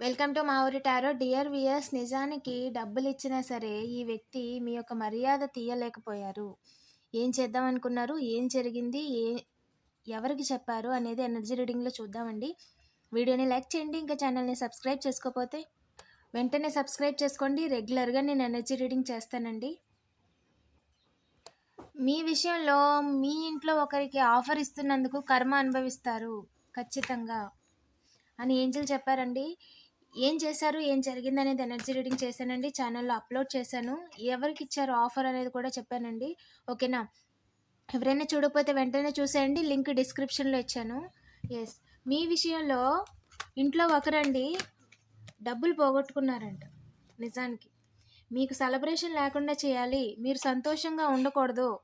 Welcome to మా ఊరి tarot. Dear weirs నిజానికి డబ్బులు ఇచ్చినా సరే ఈ వ్యక్తి మీ యొక్క మర్యాద తీయలేకపోయారు. ఏం చేద్దాం అనుకున్నారు? ఏం జరిగింది? ఏ ఎవరికి చెప్పారు? అనేది ఎనర్జీ రీడింగ్లో చూద్దామండి. వీడియోని లైక్ చేయండి ఇంకా ఛానల్ని సబ్స్క్రైబ్ చేసుకోకపోతే వెంటనే సబ్స్క్రైబ్ చేసుకోండి. రెగ్యులర్గా నేను ఎనర్జీ రీడింగ్ చేస్తానండి. మీ విషయంలో మీ ఇంట్లో ఒకరికి ఆఫర్ ఇస్తున్నందుకు కర్మ అనుభవిస్తారు. ఖచ్చితంగా. అని ఏంజల్ చెప్పారండి. ఏం చేశారు? ఏం జరిగింది అనేది ఎనర్జీ రీడింగ్ చేశానండి. ఛానల్లో అప్లోడ్ చేశాను. ఎవరికి ఇచ్చారు ఆఫర్ అనేది కూడా చెప్పానండి. ఓకేనా? ఎవరైనా చూడకపోతే వెంటనే చూసేయండి. లింక్ డిస్క్రిప్షన్లో ఇచ్చాను. ఎస్ మీ విషయంలో ఇంట్లో ఒకరండి డబ్బులు పోగొట్టుకున్నారంట. నిజానికి. మీకు సెలబ్రేషన్ లేకుండా చేయాలి. మీరు సంతోషంగా ఉండకూడదు.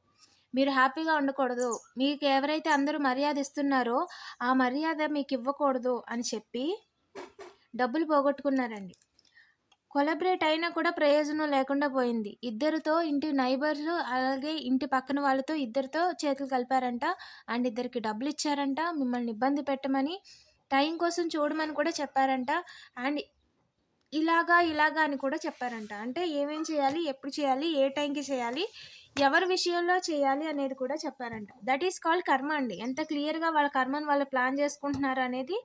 మీరు హ్యాపీగా ఉండకూడదు. మీకు ఎవరైతే అందరూ మర్యాద ఇస్తున్నారో ఆ మర్యాద మీకు ఇవ్వకూడదు అని చెప్పి డబ్బులు పోగొట్టుకున్నారండి. కొలబరేట్ అయినా కూడా ప్రయోజనం లేకుండా పోయింది. ఇద్దరితో ఇంటి నైబర్లు అలాగే ఇంటి పక్కన వాళ్ళతో ఇద్దరితో చేతులు కలిపారంట. అండ్ ఇద్దరికి డబ్బులు ఇచ్చారంట. మిమ్మల్ని ఇబ్బంది పెట్టమని టైం కోసం చూడమని కూడా చెప్పారంట. అండ్ ఇలాగా ఇలాగా అని కూడా చెప్పారంట. అంటే ఏమేం చేయాలి ఎప్పుడు చేయాలి ఏ టైంకి చేయాలి ఎవరి విషయంలో చేయాలి అనేది కూడా చెప్పారంట. దట్ ఈస్ కాల్డ్ కర్మ అండి. ఎంత క్లియర్గా వాళ్ళ కర్మను వాళ్ళు ప్లాన్ చేసుకుంటున్నారు అనేది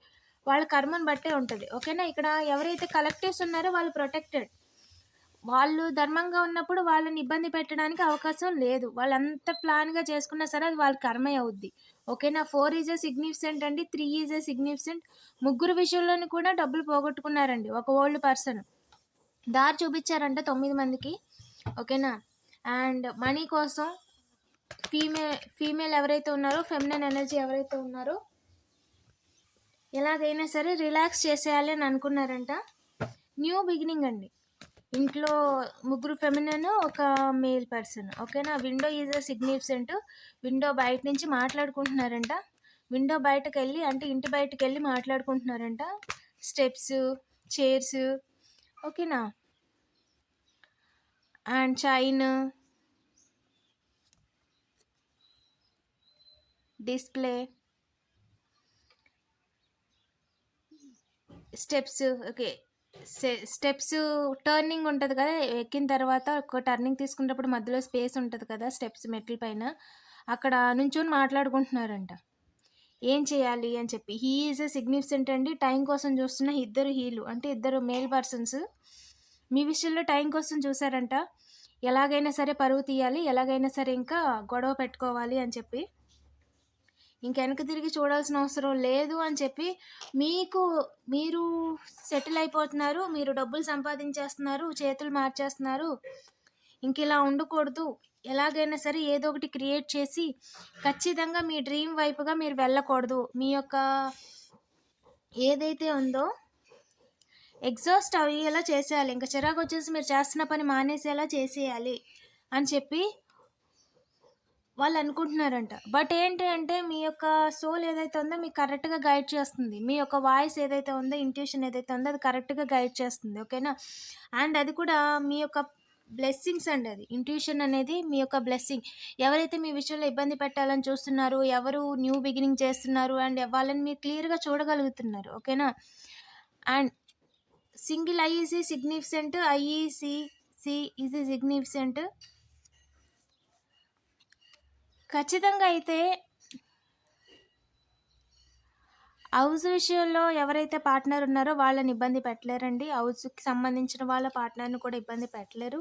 వాళ్ళ కర్మను బట్టే ఉంటుంది. ఓకేనా? ఇక్కడ ఎవరైతే కలెక్టివ్స్ ఉన్నారో వాళ్ళు ప్రొటెక్టెడ్ వాళ్ళు ధర్మంగా ఉన్నప్పుడు వాళ్ళని ఇబ్బంది పెట్టడానికి అవకాశం లేదు. వాళ్ళు అంత ప్లాన్గా చేసుకున్నా సరే అది వాళ్ళ కర్మే అవుద్ది. ఓకేనా? ఫోర్ ఈజ్ ఏ అండి. త్రీ ఈజ్ ఏ ముగ్గురు విషయంలోని కూడా డబ్బులు పోగొట్టుకున్నారండి. ఒక ఓల్డ్ పర్సన్ దారి చూపించారంట తొమ్మిది మందికి. ఓకేనా? అండ్ మనీ కోసం ఫీమే ఫీమేల్ ఎవరైతే ఉన్నారో ఫెమినన్ ఎనర్జీ ఎవరైతే ఉన్నారో ఎలాగైనా సరే రిలాక్స్ చేసేయాలి అని అనుకున్నారంట. న్యూ బిగినింగ్ అండి. ఇంట్లో ముగ్గురు ఫెమినన్ ఒక మేల్ పర్సన్. ఓకేనా? Window is a significant window బయట నుంచి మాట్లాడుకుంటున్నారంట. విండో బయటకు వెళ్ళి అంటే ఇంటి బయటకు వెళ్ళి మాట్లాడుకుంటున్నారంట. Steps chairs. ఓకేనా? And chain. Display. Steps okay. Steps turning ఉంటుంది కదా ఎక్కిన తర్వాత ఒక టర్నింగ్ తీసుకున్నప్పుడు మధ్యలో స్పేస్ ఉంటుంది కదా స్టెప్స్ మెట్ల పైన. అక్కడ నుంచొని మాట్లాడుకుంటున్నారంట. ఏం చేయాలి అని చెప్పి. హీ ఈజ్ ఎ సిగ్నిఫికెంట్ అండి. టైం కోసం చూస్తున్న ఇద్దరు హీలు అంటే ఇద్దరు మేల్ పర్సన్స్. మీ విషయంలో టైం కోసం చూసారంట ఎలాగైనా సరే పరువు తీయాలి ఎలాగైనా సరే ఇంకా గొడవ పెట్టుకోవాలి అని చెప్పి. ఇంకెనక తిరిగి చూడాల్సిన అవసరం లేదు అని చెప్పి మీకు మీరు సెటిల్ అయిపోతున్నారు మీరు డబ్బులు సంపాదించేస్తున్నారు చేతులు మార్చేస్తున్నారు ఇంక ఇలా ఉండకూడదు. ఎలాగైనా సరే ఏదో ఒకటి క్రియేట్ చేసి ఖచ్చితంగా మీ డ్రీమ్ వైపుగా మీరు వెళ్ళకూడదు. మీ యొక్క ఏదైతే ఉందో ఎగ్జాస్ట్ అయ్యేలా చేసేయాలి. ఇంకా చిరాకు వచ్చేసి మీరు చేస్తున్న పని మానేసేలా చేసేయాలి అని చెప్పి వాళ్ళు అనుకుంటున్నారంట. బట్ ఏంటి అంటే మీ యొక్క సోల్ ఏదైతే ఉందో మీకు కరెక్ట్గా గైడ్ చేస్తుంది. మీ యొక్క వాయిస్ ఏదైతే ఉందో ఇంట్యూషన్ ఏదైతే ఉందో అది కరెక్ట్గా గైడ్ చేస్తుంది. ఓకేనా? అండ్ అది కూడా మీ యొక్క బ్లెస్సింగ్స్ అండి అది. ఇంట్యూషన్ అనేది మీ యొక్క బ్లెస్సింగ్. ఎవరైతే మీ విషయంలో ఇబ్బంది పెట్టాలని చూస్తున్నారు ఎవరు న్యూ బిగినింగ్ చేస్తున్నారు అండ్ వాళ్ళని మీరు క్లియర్గా చూడగలుగుతున్నారు. ఓకేనా? And single I significant significant IEC C is significant ఖచ్చితంగా అయితే హౌస్ విషయంలో ఎవరైతే పార్ట్నర్ ఉన్నారో వాళ్ళని ఇబ్బంది పెట్టలేరండి. హౌస్కి సంబంధించిన వాళ్ళ పార్ట్నర్ని కూడా ఇబ్బంది పెట్టలేరు.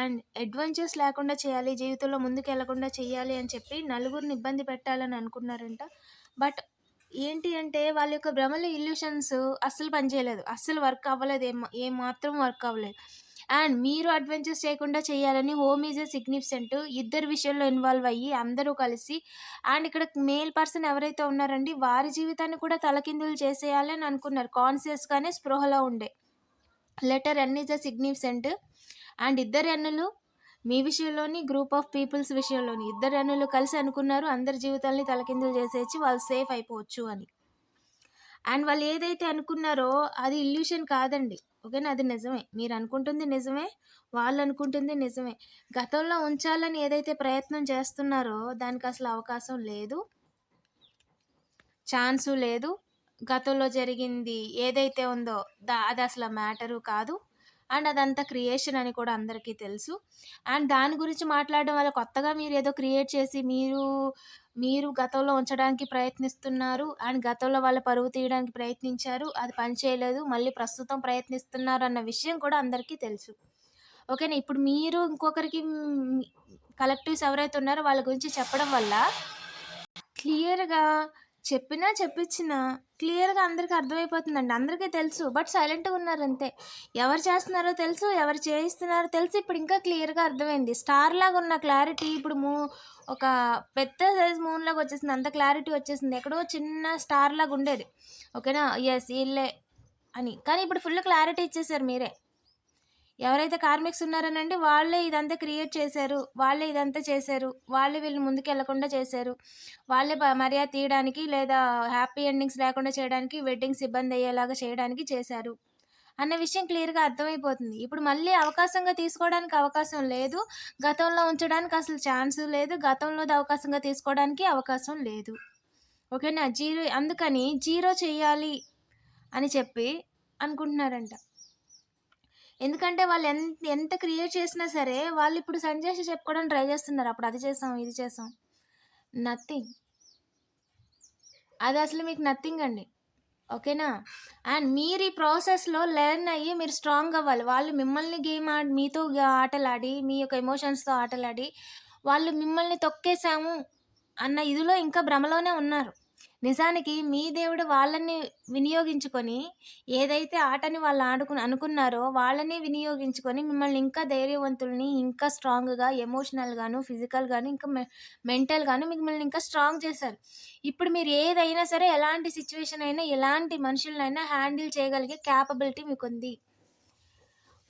అండ్ అడ్వెంచర్స్ లేకుండా చేయాలి జీవితంలో ముందుకు వెళ్ళకుండా చేయాలి అని చెప్పి నలుగురిని ఇబ్బంది పెట్టాలని అనుకున్నారంట. బట్ ఏంటి అంటే వాళ్ళ యొక్క భ్రమలు ఇల్యూషన్స్ అస్సలు పనిచేయలేదు. అస్సలు వర్క్ అవ్వలేదు. ఏం ఏం మాత్రం వర్క్ అవ్వలేదు. అండ్ మీరు అడ్వెంచర్స్ చేయకుండా చేయాలని హోమ్ ఈజ్ అ సిగ్నిఫికెంట్. ఇద్దరు విషయంలో ఇన్వాల్వ్ అయ్యి అందరూ కలిసి అండ్ ఇక్కడ మేల్ పర్సన్ ఎవరైతే ఉన్నారండి వారి జీవితాన్ని కూడా తలకిందులు చేసేయాలి అని అనుకున్నారు. కాన్షియస్గానే స్పృహలో ఉండే. Letter N is a significant and ఇద్దరు ఎన్నులు మీ విషయంలోని గ్రూప్ ఆఫ్ పీపుల్స్ విషయంలోని ఇద్దరు అన్నులు కలిసి అనుకున్నారు అందరి జీవితాల్ని తలకిందులు చేసేసి వాళ్ళు సేఫ్ అయిపోవచ్చు అని. అండ్ వాళ్ళు ఏదైతే అనుకున్నారో అది ఇల్యూషన్ కాదండి. ఓకేనా? అది నిజమే. మీరు అనుకుంటుంది నిజమే వాళ్ళు అనుకుంటుంది నిజమే. గతంలో ఉంచాలని ఏదైతే ప్రయత్నం చేస్తున్నారో దానికి అసలు అవకాశం లేదు. ఛాన్సు లేదు. గతంలో జరిగింది ఏదైతే ఉందో దా అది అసలు మ్యాటరు కాదు. అండ్ అదంతా క్రియేషన్ అని కూడా అందరికీ తెలుసు అండ్ దాని గురించి మాట్లాడడం వల్ల కొత్తగా మీరు ఏదో క్రియేట్ చేసి మీరు మీరు గతంలో ఉంచడానికి ప్రయత్నిస్తున్నారు అండ్ గతంలో వాళ్ళ పరువు తీయడానికి ప్రయత్నించారు అది పని చేయలేదు మళ్ళీ ప్రస్తుతం ప్రయత్నిస్తున్నారు అన్న విషయం కూడా అందరికీ తెలుసు ఓకేనా ఇప్పుడు మీరు ఇంకొకరికి కలెక్టివ్స్ ఎవరైతే ఉన్నారో వాళ్ళ గురించి చెప్పడం వల్ల క్లియర్‌గా చెప్పినా, చెప్పించినా క్లియర్‌గా అందరికీ అర్థమైపోతుందండి. అందరికీ తెలుసు. బట్ సైలెంట్‌గా ఉన్నారు అంతే ఎవరు చేస్తున్నారో తెలుసు. ఎవరు చేయిస్తున్నారో తెలుసు. ఇప్పుడు ఇంకా క్లియర్‌గా అర్థమైంది. స్టార్‌లాగా ఉన్న క్లారిటీ ఇప్పుడు మూ ఒక పెద్ద సైజ్ మూన్‌లాగా వచ్చేసింది. అంత క్లారిటీ వచ్చేసింది. ఎక్కడో చిన్న స్టార్ లాగా ఉండేది. ఓకేనా? ఎస్ వీళ్ళే అని. కానీ ఇప్పుడు ఫుల్ క్లారిటీ ఇచ్చేసారు మీరే. ఎవరైతే కార్మిక్స్ ఉన్నారనండి వాళ్ళే ఇదంతా క్రియేట్ చేశారు. వాళ్ళే ఇదంతా చేశారు. వాళ్ళే వీళ్ళు ముందుకెళ్ళకుండా చేశారు. వాళ్ళే మర్యాద తీయడానికి లేదా హ్యాపీ ఎండింగ్స్ లేకుండా చేయడానికి వెడ్డింగ్స్ ఇబ్బంది అయ్యేలాగా చేయడానికి చేశారు. అన్న విషయం క్లియర్‌గా అర్థమైపోతుంది. ఇప్పుడు మళ్ళీ అవకాశంగా తీసుకోవడానికి అవకాశం లేదు. గతంలో ఉంచడానికి అసలు ఛాన్స్ లేదు. గతంలోది అవకాశంగా తీసుకోవడానికి అవకాశం లేదు. ఓకేనా? జీరో అందుకని జీరో చేయాలి అని చెప్పి అనుకుంటున్నారంట. ఎందుకంటే వాళ్ళు ఎంత ఎంత క్రియేట్ చేసినా సరే వాళ్ళు ఇప్పుడు సజెషన్ చెప్పుకోవడానికి ట్రై చేస్తున్నారు. అప్పుడు అది చేసాం, ఇది చేసాం. నథింగ్. అది అసలు మీకు నథింగ్ అండి. ఓకేనా? అండ్ మీరు ఈ ప్రాసెస్‌లో లెర్న్ అయ్యి మీరు స్ట్రాంగ్ అవ్వాలి. వాళ్ళు మిమ్మల్ని గేమ్ ఆడి మీతో ఆటలాడి, మీ యొక్క ఎమోషన్స్‌తో ఆటలాడి, వాళ్ళు మిమ్మల్ని తొక్కేసాము అన్న ఇదిలో ఇంకా భ్రమలోనే ఉన్నారు. నిజానికి మీ దేవుడు వాళ్ళని వినియోగించుకొని ఏదైతే ఆటని వాళ్ళు ఆడుకుని అనుకున్నారో వాళ్ళని వినియోగించుకొని మిమ్మల్ని ఇంకా ధైర్యవంతుల్ని, ఇంకా స్ట్రాంగ్‌గా ఎమోషనల్‌గాను, ఫిజికల్‌గాను ఇంకా మె మెంటల్‌గాను మిమ్మల్ని ఇంకా స్ట్రాంగ్ చేశారు. ఇప్పుడు మీరు ఏదైనా సరే ఎలాంటి సిచ్యువేషన్ అయినా, ఎలాంటి మనుషులనైనా హ్యాండిల్ చేయగలిగే క్యాపబిలిటీ మీకు ఉంది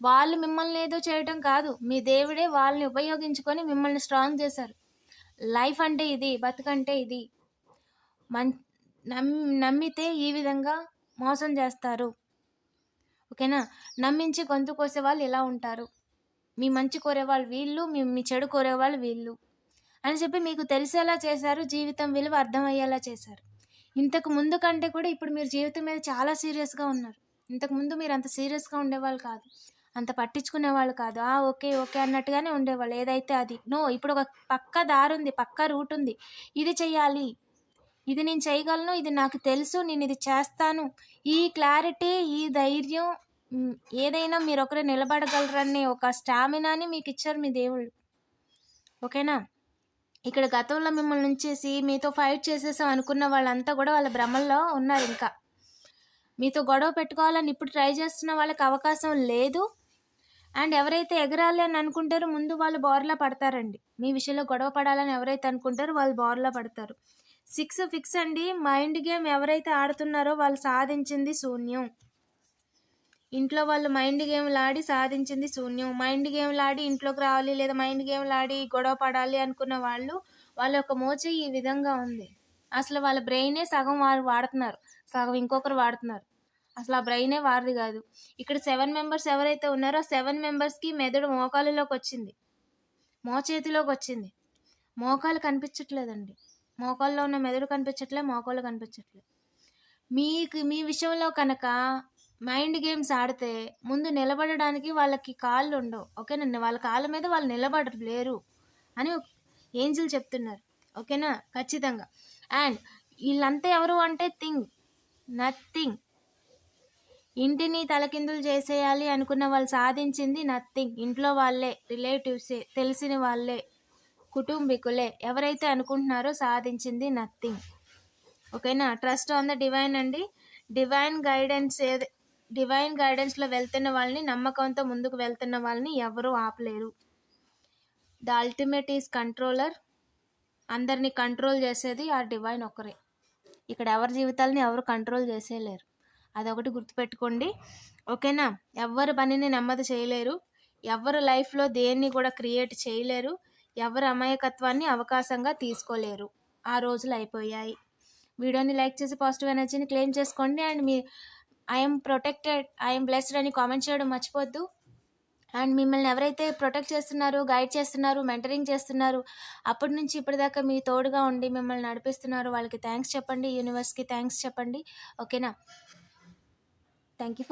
వాళ్ళు మిమ్మల్ని ఏదో చేయటం కాదు. మీ దేవుడే వాళ్ళని ఉపయోగించుకొని మిమ్మల్ని స్ట్రాంగ్ చేశారు. లైఫ్ అంటే ఇది. బతుకంటే ఇది. మన్ నమ్మితే ఈ విధంగా మోసం చేస్తారు. ఓకేనా? నమ్మించి గొంతు కోసే వాళ్ళు ఇలా ఉంటారు. మీ మంచి కోరేవాళ్ళు వీళ్ళు. మీ మీ చెడు కోరేవాళ్ళు వీళ్ళు. అని చెప్పి మీకు తెలిసేలా చేశారు. జీవితం విలువ అర్థమయ్యేలా చేశారు. ఇంతకు ముందు కంటే కూడా ఇప్పుడు మీరు జీవితం మీద చాలా సీరియస్‌గా ఉన్నారు. ఇంతకుముందు మీరు అంత సీరియస్‌గా ఉండేవాళ్ళు కాదు. అంత పట్టించుకునేవాళ్ళు కాదు. ఆ! ఓకే. ఓకే. అన్నట్టుగానే ఉండేవాళ్ళు. ఏదైతే అది. నో ఇప్పుడు ఒక పక్క దారి దారుంది. పక్క రూట్ ఉంది. ఇది చెయ్యాలి. ఇది నేను చేయగలను. ఇది నాకు తెలుసు. నేను ఇది చేస్తాను. ఈ క్లారిటీ, ఈ ధైర్యం ఏదైనా మీరు ఒకరే నిలబడగలరనే ఒక స్టామినాని మీకు ఇచ్చారు మీ దేవుళ్ళు. ఓకేనా? ఇక్కడ గతంలో మిమ్మల్ని ఉంచేసి మీతో ఫైట్ చేసేసాం అనుకున్న వాళ్ళంతా కూడా వాళ్ళ భ్రమల్లో ఉన్నారు ఇంకా మీతో గొడవ పెట్టుకోవాలని ఇప్పుడు ట్రై చేస్తున్న వాళ్ళకి అవకాశం లేదు. అండ్ ఎవరైతే ఎగరాలి అని అనుకుంటారో ముందు వాళ్ళు బోర్లా పడతారండి. మీ విషయంలో గొడవ పడాలని ఎవరైతే అనుకుంటారో వాళ్ళు బోర్లా పడతారు. సిక్స్ ఫిక్స్ అండి. మైండ్ గేమ్ ఎవరైతే ఆడుతున్నారో వాళ్ళు సాధించింది శూన్యం. ఇంట్లో వాళ్ళు మైండ్ గేమ్‌లాడి సాధించింది శూన్యం. మైండ్ గేమ్‌లాడి ఇంట్లోకి రావాలి లేదా మైండ్ గేమ్‌లాడి గొడవ పడాలి అనుకున్న వాళ్ళు, వాళ్ళ యొక్క మోచ ఈ విధంగా ఉంది. అసలు వాళ్ళ బ్రెయినే సగం వారు వాడుతున్నారు. సగం ఇంకొకరు వాడుతున్నారు. అసలు ఆ బ్రెయినే వారిది కాదు. ఇక్కడ సెవెన్ మెంబర్స్ ఎవరైతే ఉన్నారో సెవెన్ మెంబర్స్‌కి మెదడు మోకాలిలోకి వచ్చింది మోచేతిలోకి వచ్చింది మోకాలు కనిపించట్లేదండి. మోకాల్లో ఉన్న మెదడు కనిపించట్లే. మోకాళ్ళు కనిపించట్లే. మీకు మీ విషయంలో కనుక మైండ్ గేమ్స్ ఆడితే ముందు నిలబడడానికి వాళ్ళకి కాళ్ళు ఉండవు ఓకేనా? వాళ్ళ కాళ్ళ మీద వాళ్ళు నిలబడలేరు అని ఏంజిల్ చెప్తున్నారు. ఓకేనా? ఖచ్చితంగా. అండ్ వీళ్ళంతా ఎవరు అంటే థింగ్. నథింగ్. ఇంటిని తలకిందులు చేసేయాలి అనుకున్న వాళ్ళు సాధించింది నథింగ్. ఇంట్లో వాళ్ళే, రిలేటివ్సే, తెలిసిన వాళ్ళే, కుటుంబీకులే ఎవరైతే అనుకుంటున్నారో సాధించింది నథింగ్. ఓకేనా? ట్రస్ట్ ఆన్ ద డివైన్ అండి. డివైన్ గైడెన్స్ ఏది డివైన్ గైడెన్స్‌లో వెళ్తున్న వాళ్ళని, నమ్మకంతో ముందుకు వెళ్తున్న వాళ్ళని ఎవరూ ఆపలేరు. The ultimate is controller. అందరిని కంట్రోల్ చేసేది ఆ డివైన్ ఒక్కరే. ఇక్కడ ఎవరి జీవితాలని ఎవరు కంట్రోల్ చేసేయలేరు. అదొకటి గుర్తుపెట్టుకోండి. ఓకేనా? ఎవరు పనిని నెమ్మది చేయలేరు. ఎవ్వరు లైఫ్‌లో దేన్ని కూడా క్రియేట్ చేయలేరు. ఎవరు అమాయకత్వాన్ని అవకాశంగా తీసుకోలేరు. ఆ రోజులు అయిపోయాయి. వీడియోని లైక్ చేసి పాజిటివ్ ఎనర్జీని క్లెయిమ్ చేసుకోండి. అండ్ మీ ఐఎమ్ ప్రొటెక్టెడ్, ఐఎమ్ బ్లెస్డ్ అని కామెంట్ చేయడం మర్చిపోద్దు అండ్ మిమ్మల్ని ఎవరైతే ప్రొటెక్ట్ చేస్తున్నారు గైడ్ చేస్తున్నారు మెంటరింగ్ చేస్తున్నారు అప్పటి నుంచి ఇప్పటిదాకా మీ తోడుగా ఉండి మిమ్మల్ని నడిపిస్తున్నారు వాళ్ళకి థ్యాంక్స్ చెప్పండి యూనివర్స్కి థ్యాంక్స్ చెప్పండి ఓకేనా థ్యాంక్ యూ ఫర్